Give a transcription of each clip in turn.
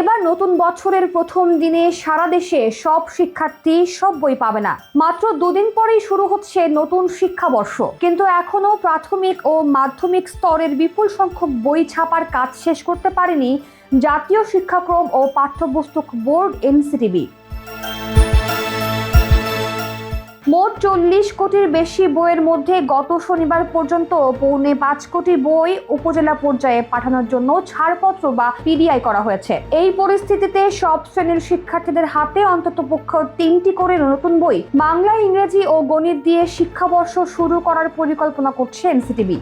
এবার নতুন বছরের প্রথম দিনে সারা দেশে সব শিক্ষার্থী সব বই পাবে না। মাত্র দুদিন পরেই শুরু হচ্ছে নতুন শিক্ষাবর্ষ। কিন্তু এখনও প্রাথমিক ও মাধ্যমিক স্তরের বিপুল সংখ্যক বই ছাপার কাজ শেষ করতে পারেনি জাতীয় শিক্ষাক্রম ও পাঠ্যপুস্তক বোর্ড এনসিটিবি। মোট চল্লিশ কোটির বেশি বইয়ের মধ্যে গত শনিবার পর্যন্ত পৌনে পাঁচ কোটি বই উপজেলা পর্যায়ে পাঠানোর জন্য ছাড়পত্র বা পিডিআই করা হয়েছে। এই পরিস্থিতিতে সব শ্রেণির শিক্ষার্থীদের হাতে অন্তত পক্ষ তিনটি করে নতুন বই, বাংলা, ইংরেজি ও গণিত দিয়ে শিক্ষাবর্ষ শুরু করার পরিকল্পনা করছে এনসিটিভি।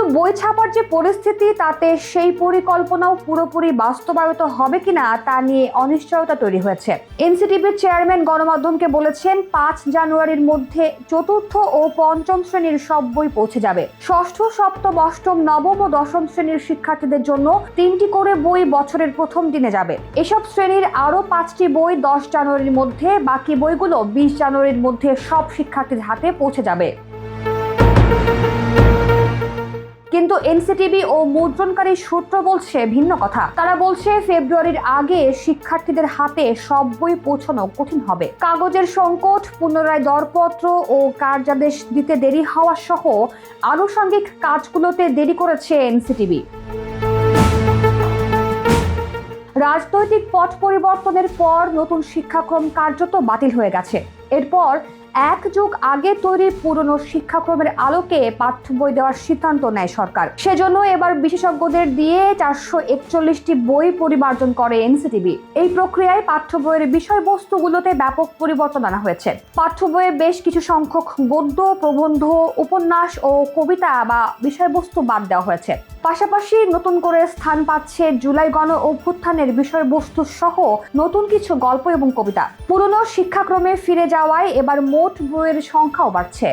কিন্তু বই ছাপার যে পরিস্থিতি, তাতে সেই পরিকল্পনাও পুরোপুরি বাস্তবায়িত হবে কিনা তা নিয়ে অনিশ্চয়তা তৈরি হয়েছে। এনসিটিভির চেয়ারম্যান গণমাধ্যমকে বলেছেন, পাঁচ জানুয়ারির মধ্যে চতুর্থ ও পঞ্চম শ্রেণির সব বই পৌঁছে যাবে। ষষ্ঠ, সপ্তম, অষ্টম, নবম ও দশম শ্রেণির শিক্ষার্থীদের জন্য তিনটি করে বই বছরের প্রথম দিনে যাবে। এসব শ্রেণির আরও পাঁচটি বই দশ জানুয়ারির মধ্যে, বাকি বইগুলো বিশ জানুয়ারির মধ্যে সব শিক্ষার্থীর হাতে পৌঁছে যাবে। কিন্তু এনসিটিভি ও মুদ্রণকারী সূত্র বলছে ভিন্ন কথা। তারা বলছে, ফেব্রুয়ারির আগে শিক্ষার্থীদের হাতে সব বই পৌঁছানো কঠিন হবে। কাগজের সংকট, পুনরায় দরপত্র ও কার্যাদেশ দিতে দেরি হওয়া সহ আনুষঙ্গিক কাজগুলোতে দেরি করেছে এনসিটিভি। রাজনৈতিক পথ পরিবর্তনের পর নতুন শিক্ষাক্রম কার্যত বাতিল হয়ে গেছে। এরপর এক যুগ আগে তৈরি পুরনো শিক্ষাক্রমের আলোকে পাঠ্য বই দেওয়ার সিদ্ধান্ত নেয় সরকার। সেজন্য এবার বিশেষজ্ঞদের দিয়ে চারশো একচল্লিশটি বই পরিমার্জন করে এনসিটিভি। এই প্রক্রিয়ায় পাঠ্য বইয়ের বিষয়বস্তুগুলোতে ব্যাপক পরিবর্তন আনা হয়েছে। পাঠ্য বইয়ে বেশ কিছু সংখ্যক গদ্য, প্রবন্ধ, উপন্যাস ও কবিতা বা বিষয়বস্তু বাদ দেওয়া হয়েছে। পাশাপাশি নতুন করে স্থান পাচ্ছে জুলাই গণ অভ্যুত্থানের বিষয়বস্তু সহ নতুন কিছু গল্প এবং কবিতা। পুরনো শিক্ষাক্রমে ফিরে যাওয়ায় এবার মোট বইয়ের সংখ্যাও বাড়ছে।